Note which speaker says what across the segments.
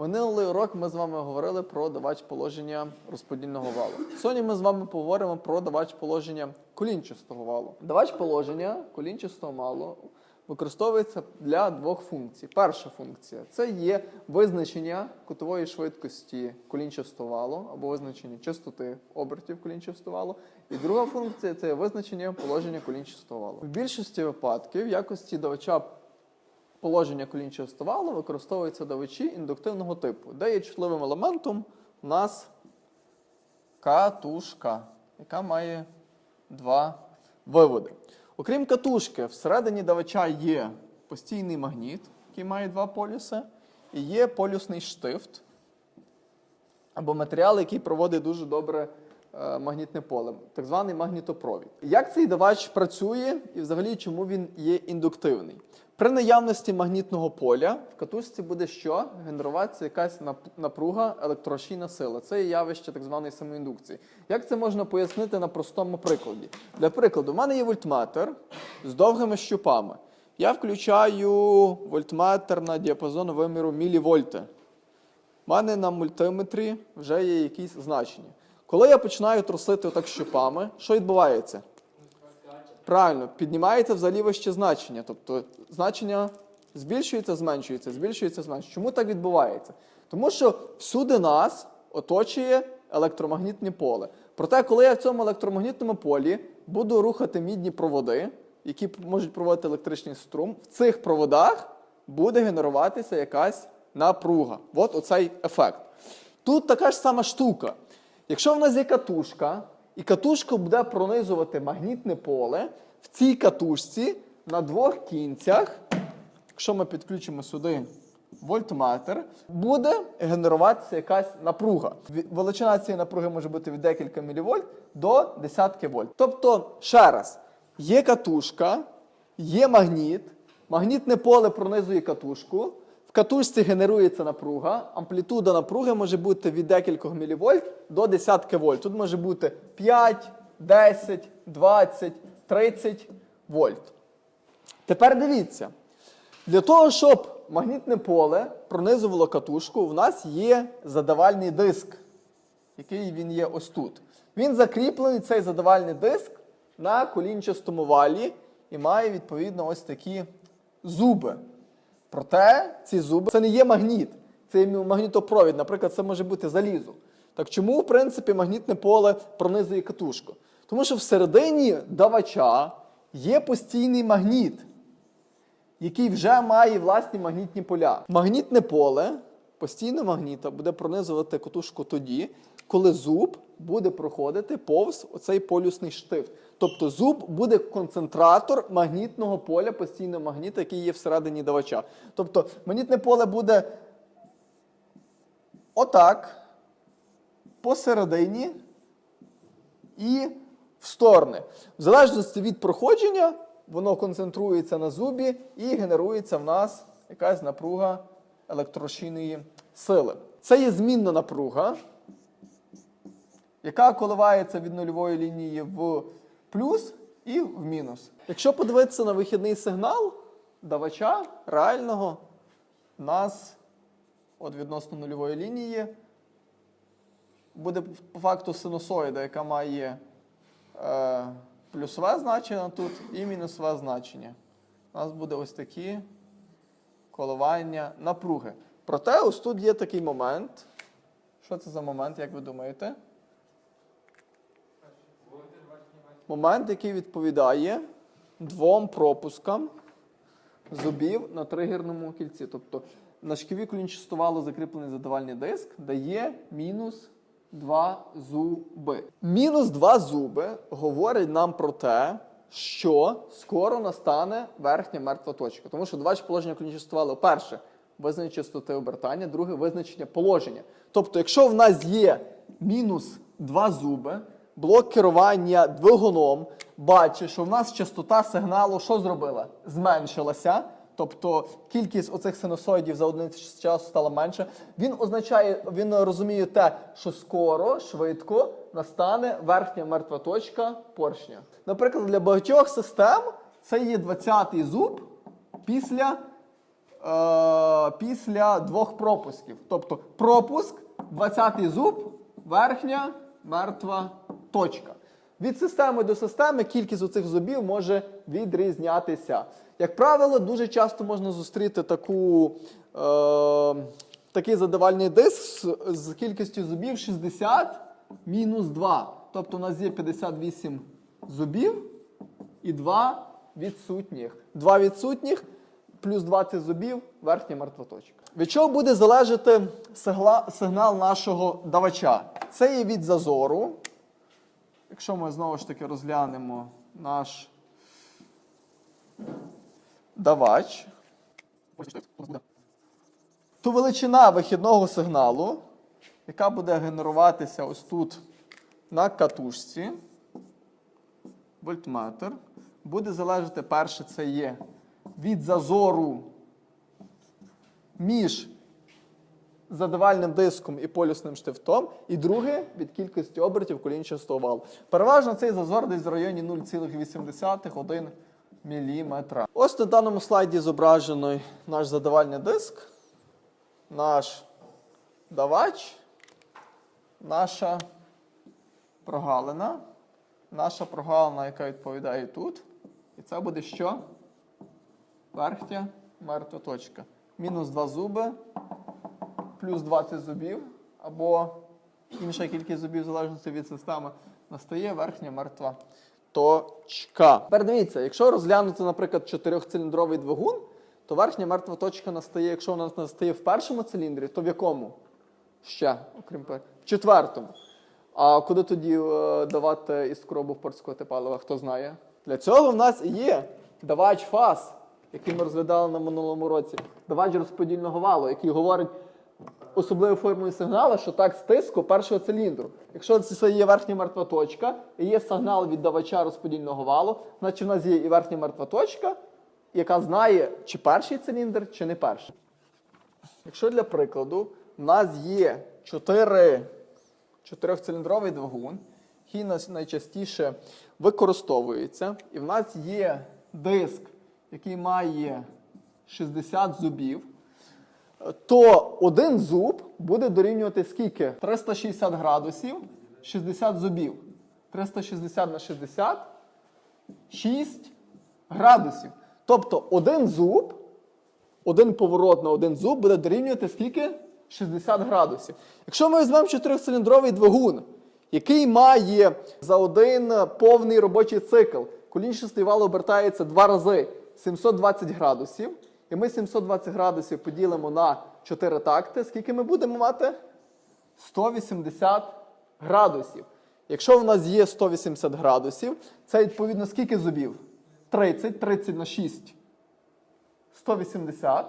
Speaker 1: Минулий урок ми з вами говорили про давач положення розподільного валу. Сьогодні ми з вами поговоримо про давач положення колінчастого валу. Давач положення колінчастого валу використовується для двох функцій. Перша функція це є визначення кутової швидкості колінчастого валу або визначення частоти обертів колінчастого валу. І друга функція це визначення положення колінчастого валу. В більшості випадків в якості давача положення колінчастого валу використовуються давачі індуктивного типу, де є чутливим елементом у нас катушка, яка має два виводи. Окрім катушки, всередині давача є постійний магніт, який має два полюси, і є полюсний штифт або матеріал, який проводить дуже добре е, магнітне поле, так званий магнітопровід. Як цей давач працює і взагалі чому він є індуктивний? При наявності магнітного поля в катушці буде що? Генеруватися якась напруга, електрошійна сила. Це є явище так званої самоіндукції. Як це можна пояснити на простому прикладі? Для прикладу, в мене є вольтметр з довгими щупами. Я включаю вольтметр на діапазон виміру мілівольти. У мене на мультиметрі вже є якісь значення. Коли я починаю трусити отак щупами, що відбувається? Правильно, піднімається взагалі вище значення. Тобто значення збільшується, зменшується, збільшується, зменшується. Чому так відбувається? Тому що всюди нас оточує електромагнітне поле. Проте, коли я в цьому електромагнітному полі буду рухати мідні проводи, які можуть проводити електричний струм, в цих проводах буде генеруватися якась напруга. От оцей ефект. Тут така ж сама штука. Якщо в нас є катушка, і катушка буде пронизувати магнітне поле, в цій катушці на двох кінцях, якщо ми підключимо сюди вольтметр, буде генеруватися якась напруга. Величина цієї напруги може бути від декілька мілівольт до десятки вольт. Тобто, ще раз, є катушка, є магніт, магнітне поле пронизує катушку. В катушці генерується напруга. Амплітуда напруги може бути від декількох мілівольт до десятки вольт. Тут може бути 5, 10, 20, 30 вольт. Тепер дивіться. Для того, щоб магнітне поле пронизувало катушку, в нас є задавальний диск, який він є ось тут. Він закріплений, цей задавальний диск, на колінчастому валі і має відповідно ось такі зуби. Проте ці зуби це не є магніт, це є магнітопровід. Наприклад, це може бути залізо. Так чому, в принципі, магнітне поле пронизує катушку? Тому що всередині давача є постійний магніт, який вже має власні магнітні поля. Магнітне поле постійно магніта буде пронизувати катушку тоді, коли зуб буде проходити повз оцей полюсний штифт. Тобто зуб буде концентратор магнітного поля постійного магніта, який є всередині давача. Тобто магнітне поле буде отак, посередині і в сторони. В залежності від проходження, воно концентрується на зубі і генерується в нас якась напруга електрошійної сили. Це є змінна напруга, яка коливається від нульової лінії в плюс і в мінус. Якщо подивитися на вихідний сигнал давача реального, нас от відносно нульової лінії буде по факту синусоїда, яка має е, плюсове значення тут і мінусове значення. У нас буде ось такі коливання напруги. Проте ось тут є такий момент. Що це за момент, як ви думаєте? Момент, який відповідає двом пропускам зубів на тригерному кільці. Тобто на шківі колінчастувало закріплений задавальний диск дає мінус 2 зуби. Мінус 2 зуби говорить нам про те, що скоро настане верхня мертва точка. Тому що два положення колінчастувало перше визначення частоти обертання, друге визначення положення. Тобто, якщо в нас є мінус 2 зуби, блок керування двигуном бачить, що в нас частота сигналу що зробила? Зменшилася. Тобто кількість оцих синусоїдів за одиницю часу стала менше. Він означає, він розуміє те, що скоро, швидко настане верхня мертва точка поршня. Наприклад, для багатьох систем це є 20-й зуб після після двох пропусків. Тобто пропуск, 20-й зуб, верхня мертва точка. Від системи до системи кількість оцих зубів може відрізнятися. Як правило, дуже часто можна зустріти таку, е, такий задавальний диск з, кількістю зубів 60 мінус 2. Тобто у нас є 58 зубів і 2 відсутніх. 2 відсутніх плюс 20 зубів верхня мертва точка. Від чого буде залежати сигла- сигнал нашого давача? Це є від зазору. Якщо ми знову ж таки розглянемо наш давач, то величина вихідного сигналу, яка буде генеруватися ось тут на катушці, вольтметр, буде залежати перше, це є від зазору між задавальним диском і полюсним штифтом, і друге від кількості обертів колінчастого валу. Переважно цей зазор десь в районі 0,8-1 мм. Ось на даному слайді зображений наш задавальний диск, наш давач, наша прогалина, наша прогалина, яка відповідає тут. І це буде що? Верхня мертва точка. Мінус 2 зуби, плюс 20 зубів, або інша кількість зубів, в залежності від системи, настає верхня мертва точка. Тепер дивіться, якщо розглянути, наприклад, чотирьохциліндровий двигун, то верхня мертва точка настає, якщо вона настає в першому циліндрі, то в якому? Ще, окрім в четвертому. А куди тоді е, давати іскру або впорскувати палива, хто знає? Для цього в нас є давач фаз, який ми розглядали на минулому році. Давач розподільного валу, який говорить особливою формою сигналу, що так з тиску першого циліндру. Якщо це є верхня мертва точка і є сигнал від давача розподільного валу, значить в нас є і верхня мертва точка, яка знає, чи перший циліндр, чи не перший. Якщо для прикладу в нас є 4 чотирьохциліндровий двигун, який найчастіше використовується, і в нас є диск, який має 60 зубів, то один зуб буде дорівнювати скільки? 360 градусів, 60 зубів. 360 на 60 6 градусів. Тобто один зуб, один поворот на один зуб буде дорівнювати скільки? 60 градусів. Якщо ми візьмемо 4-циліндровий двигун, який має за один повний робочий цикл, колінчастий вал обертається два рази 720 градусів, і ми 720 градусів поділимо на 4 такти, скільки ми будемо мати? 180 градусів. Якщо в нас є 180 градусів, це відповідно скільки зубів? 30, 30 на 6. 180,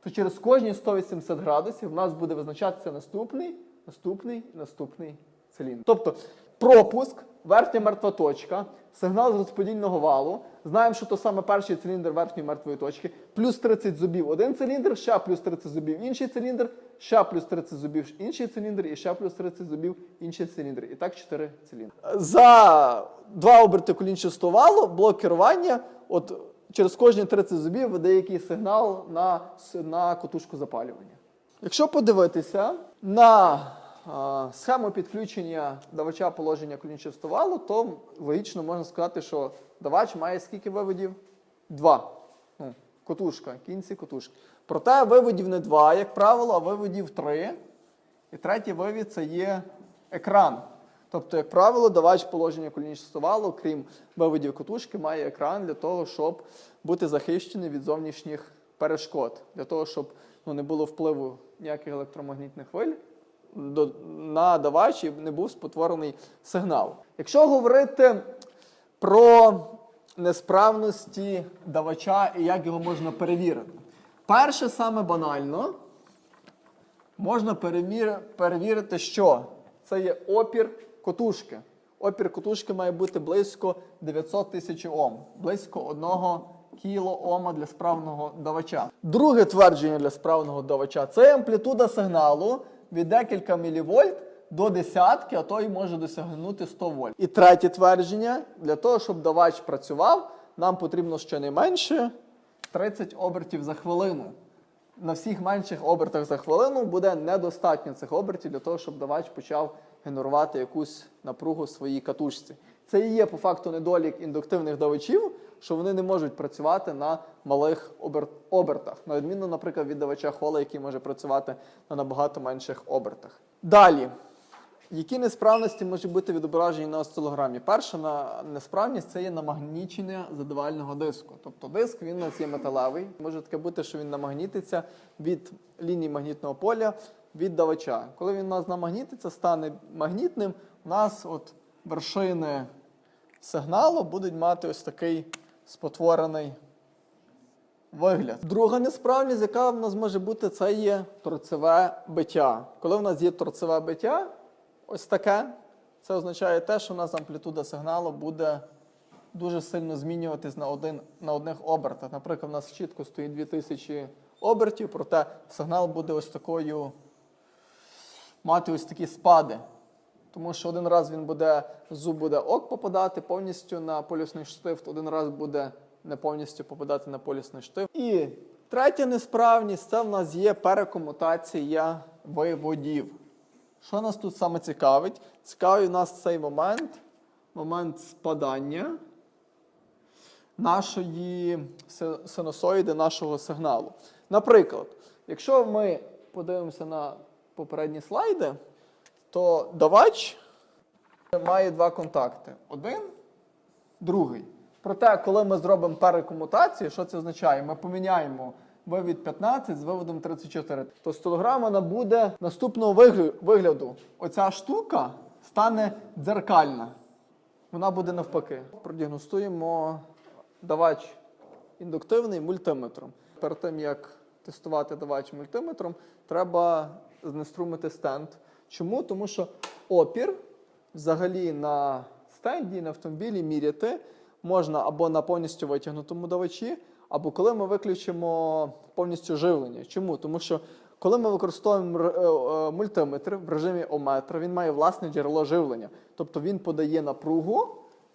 Speaker 1: то через кожні 180 градусів в нас буде визначатися наступний, наступний, наступний циліндр. Тобто пропуск, верхня мертва точка, сигнал з розподільного валу. Знаємо, що то саме перший циліндр верхньої мертвої точки, плюс 30 зубів один циліндр, ще плюс 30 зубів інший циліндр, ще плюс 30 зубів інший циліндр, і ще плюс 30 зубів інший циліндр. І так 4 циліндри. За два оберти колінчастого валу блок керування. От через кожні 30 зубів видає якийсь сигнал на, на котушку запалювання. Якщо подивитися на схему підключення давача положення колінчастого валу, то логічно можна сказати, що давач має скільки виводів? Два. Ну, котушка, кінці котушки. Проте виводів не два, як правило, а виводів три. І третій вивід це є екран. Тобто, як правило, давач положення колінічного крім виводів котушки, має екран для того, щоб бути захищений від зовнішніх перешкод, для того, щоб ну, не було впливу ніяких електромагнітних хвиль на давач і не був спотворений сигнал. Якщо говорити про несправності давача і як його можна перевірити, перше саме банально. Можна перевір... перевірити, що це є опір котушки. Опір котушки має бути близько 900 тисяч Ом, близько 1 кілоома для справного давача. Друге твердження для справного давача це амплітуда сигналу від декілька мілівольт до десятки, а то й може досягнути 100 вольт. І третє твердження: для того, щоб давач працював, нам потрібно щонайменше 30 обертів за хвилину. на всіх менших обертах за хвилину буде недостатньо цих обертів для того, щоб давач почав генерувати якусь напругу в своїй катушці. Це і є по факту недолік індуктивних давачів, що вони не можуть працювати на малих обер- обертах, на відміну, наприклад, від давача хола, який може працювати на набагато менших обертах. Далі. Які несправності можуть бути відображені на осцилограмі? Перша несправність це є намагнічення задавального диску. Тобто диск він у нас є металевий. Може таке бути, що він намагнітиться від лінії магнітного поля від давача. Коли він у нас намагнітиться, стане магнітним, у нас от вершини сигналу будуть мати ось такий спотворений вигляд. Друга несправність, яка в нас може бути, це є торцеве биття. Коли в нас є торцеве биття, ось таке, це означає те, що у нас амплітуда сигналу буде дуже сильно змінюватись на, один, на одних обертах. Наприклад, у нас чітко стоїть 2000 обертів, проте сигнал буде ось такою мати ось такі спади. Тому що один раз він буде, зуб буде ок попадати повністю на полюсний штифт, один раз буде не повністю попадати на полюсний штифт. І третя несправність це в нас є перекомутація виводів. Що нас тут саме цікавить? Цікавий у нас цей момент, момент спадання нашої си- синусоїди, нашого сигналу. Наприклад, якщо ми подивимося на попередні слайди, то давач має два контакти: один, другий. Проте, коли ми зробимо перекомутацію, що це означає? Ми поміняємо вивід 15 з виводом 34. То стилограма набуде наступного вигляду. Оця штука стане дзеркальна. Вона буде навпаки. Продіагностуємо давач індуктивний мультиметром. Перед тим як тестувати давач мультиметром, треба знеструмити стенд. Чому? Тому що опір взагалі на стенді, на автомобілі міряти можна або на повністю витягнутому давачі, або коли ми виключимо повністю живлення. Чому? Тому що коли ми використовуємо е, е, мультиметр в режимі омметра, він має власне джерело живлення. Тобто він подає напругу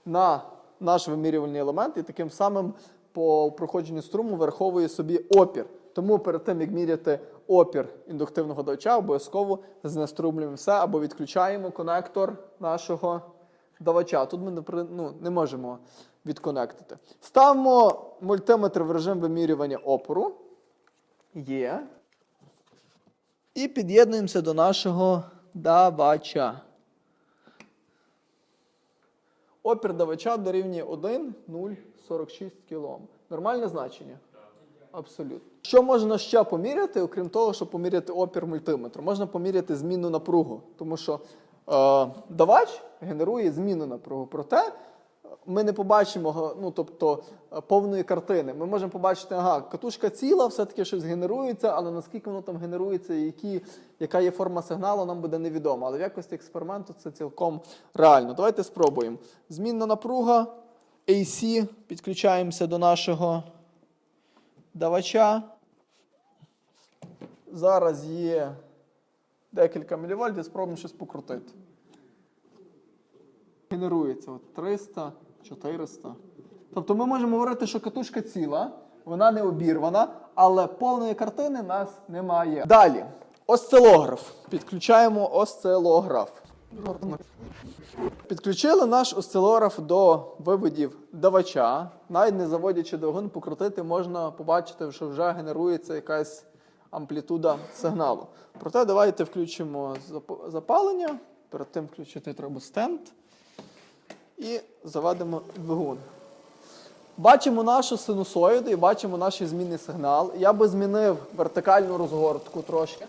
Speaker 1: на наш вимірювальний елемент і таким самим по проходженню струму враховує собі опір. Тому перед тим, як міряти опір індуктивного давача, обов'язково знеструмлюємо все або відключаємо конектор нашого давача. Тут ми не, ну, не можемо відконектити. Ставимо мультиметр в режим вимірювання опору. Є. І під'єднуємося до нашого давача. Опір давача дорівнює 1,046 кОм. Нормальне значення? Абсолютно. Що можна ще поміряти, окрім того, щоб поміряти опір мультиметру? Можна поміряти змінну напругу, тому що е, давач генерує змінну напругу. Проте ми не побачимо ну, тобто, е, повної картини. Ми можемо побачити, ага, катушка ціла, все-таки щось генерується, але наскільки воно там генерується, які, яка є форма сигналу, нам буде невідомо. Але в якості експерименту це цілком реально. Давайте спробуємо. Змінна напруга, AC, підключаємося до нашого давача. Зараз є декілька мілівольт, і спробуємо щось покрутити. Генерується от 300, 400. Тобто ми можемо говорити, що катушка ціла, вона не обірвана, але повної картини нас немає. Далі. Осцилограф. Підключаємо осцилограф. Підключили наш осцилограф до виводів давача. Навіть не заводячи двигун, покрутити, можна побачити, що вже генерується якась амплітуда сигналу. Проте давайте включимо запалення. Перед тим включити треба стенд. І заведемо двигун. Бачимо нашу синусоїду і бачимо наш змінний сигнал. Я би змінив вертикальну розгортку трошки.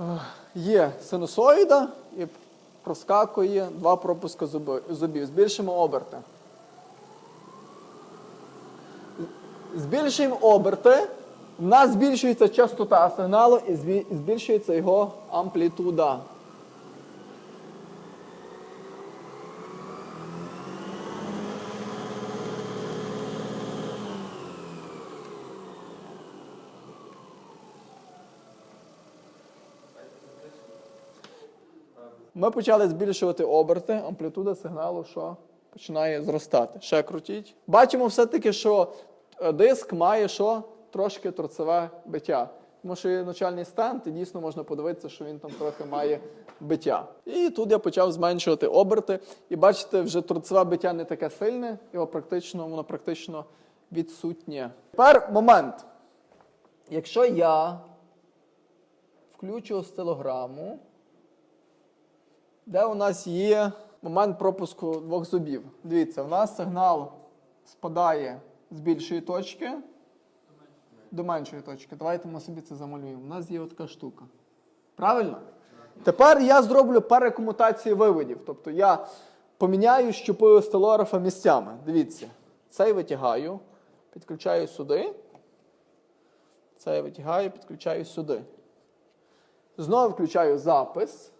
Speaker 1: Ех, Є синусоїда і проскакує два пропуски зубів. Збільшимо оберти. Збільшуємо оберти. У нас збільшується частота сигналу і збільшується його амплітуда. Ми почали збільшувати оберти, амплітуда сигналу що починає зростати. Ще крутіть. Бачимо все-таки, що е, диск має що? Трошки торцеве биття. Тому що є начальний стенд, і дійсно можна подивитися, що він там трохи має биття. І тут я почав зменшувати оберти. І бачите, вже торцеве биття не таке сильне, його практично, воно практично відсутнє. Тепер момент. Якщо я включу осцилограму, де у нас є момент пропуску двох зубів. Дивіться, у нас сигнал спадає з більшої точки до меншої точки. Давайте ми собі це замалюємо. У нас є така штука. Правильно? Тепер я зроблю перекомутацію виводів. Тобто я поміняю щупи остелографа місцями. Дивіться, цей витягаю, підключаю сюди. Цей витягаю, підключаю сюди. Знову включаю запис.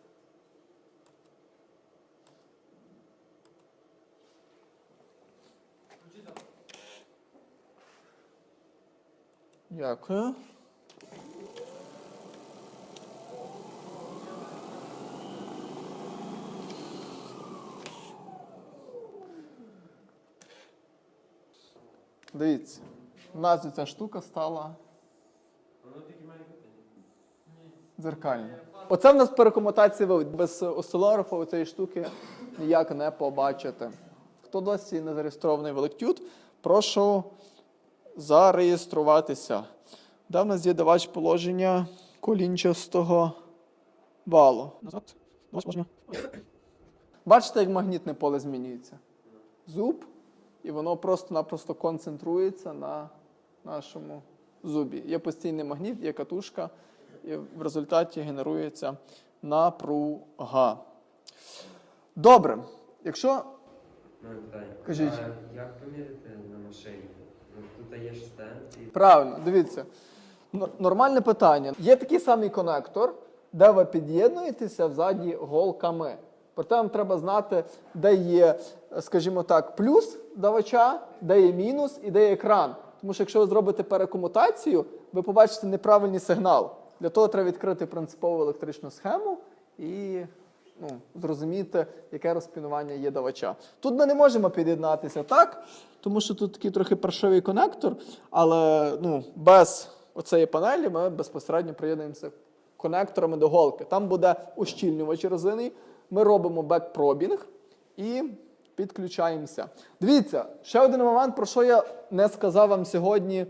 Speaker 1: Дякую. Дивіться, у нас ця штука стала дзеркальна. Оце в нас перекомутація вивод. Без осцилографа цієї штуки ніяк не побачите. Хто досі не зареєстрований в Electute, прошу зареєструватися. Де в нас є давач положення колінчастого валу. Назад. Бачите, як магнітне поле змінюється? Зуб, і воно просто-напросто концентрується на нашому зубі. Є постійний магніт, є катушка, і в результаті генерується напруга. Добре. Якщо
Speaker 2: Ну.
Speaker 1: Кажіть.
Speaker 2: Як поміряти на машині? Тут є стенд
Speaker 1: Правильно, дивіться. Нормальне питання. Є такий самий конектор, де ви під'єднуєтеся взаді голками. Проте вам треба знати, де є, скажімо так, плюс давача, де є мінус і де є екран. Тому що якщо ви зробите перекомутацію, ви побачите неправильний сигнал. Для того треба відкрити принципову електричну схему і ну, зрозуміти, яке розпінування є давача. Тут ми не можемо під'єднатися так, тому що тут такий трохи паршивий конектор, але ну, без оцеї панелі ми безпосередньо приєднуємося конекторами до голки. Там буде ущільнювач резини. Ми робимо бекпробінг і підключаємося. Дивіться, ще один момент, про що я не сказав вам сьогодні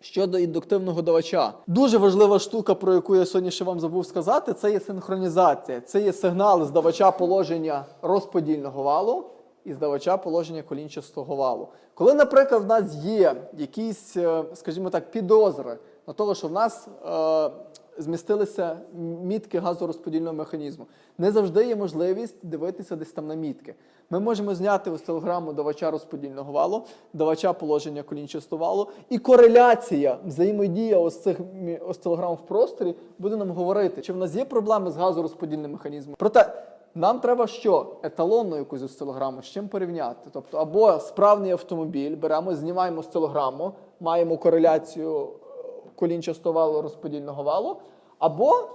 Speaker 1: щодо індуктивного давача. Дуже важлива штука, про яку я сьогодні ще вам забув сказати, це є синхронізація. Це є сигнал з давача положення розподільного валу і з давача положення колінчастого валу. Коли, наприклад, в нас є якісь, е, скажімо так, підозри на того, що в нас е, змістилися мітки газорозподільного механізму, не завжди є можливість дивитися десь там на мітки. Ми можемо зняти осцилограму давача розподільного валу, давача положення колінчастого валу, і кореляція, взаємодія ось цих осцилограм в просторі буде нам говорити, чи в нас є проблеми з газорозподільним механізмом. Проте нам треба що? Еталонну якусь осцилограму, з чим порівняти. Тобто, або справний автомобіль, беремо, знімаємо осцилограму, маємо кореляцію е, колінчастого валу розподільного валу, або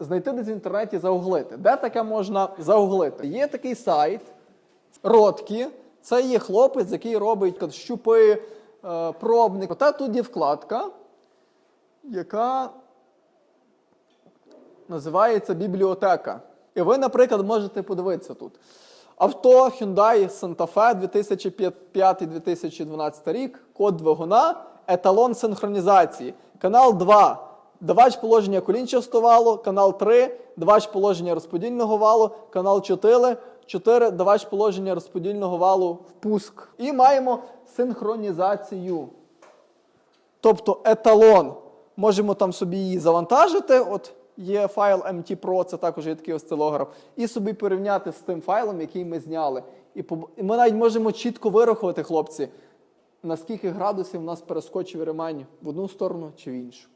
Speaker 1: знайти десь в інтернеті загуглити. Де таке можна загуглити? Є такий сайт. Роткі. Це є хлопець, який робить щупи, е, пробник. Ота тут є вкладка, яка називається бібліотека. І ви, наприклад, можете подивитися тут. Авто Hyundai Santa Fe 2005-2012 рік, код двигуна, еталон синхронізації. Канал 2. Давач положення колінчастого валу, канал 3, давач положення розподільного валу, канал 4, 4 давач положення розподільного валу впуск. І маємо синхронізацію. Тобто еталон. Можемо там собі її завантажити. От є файл MT-Pro, це також є такий осцилограф, і собі порівняти з тим файлом, який ми зняли. І ми навіть можемо чітко вирахувати, хлопці, наскільки градусів у нас перескочив ремень в одну сторону чи в іншу.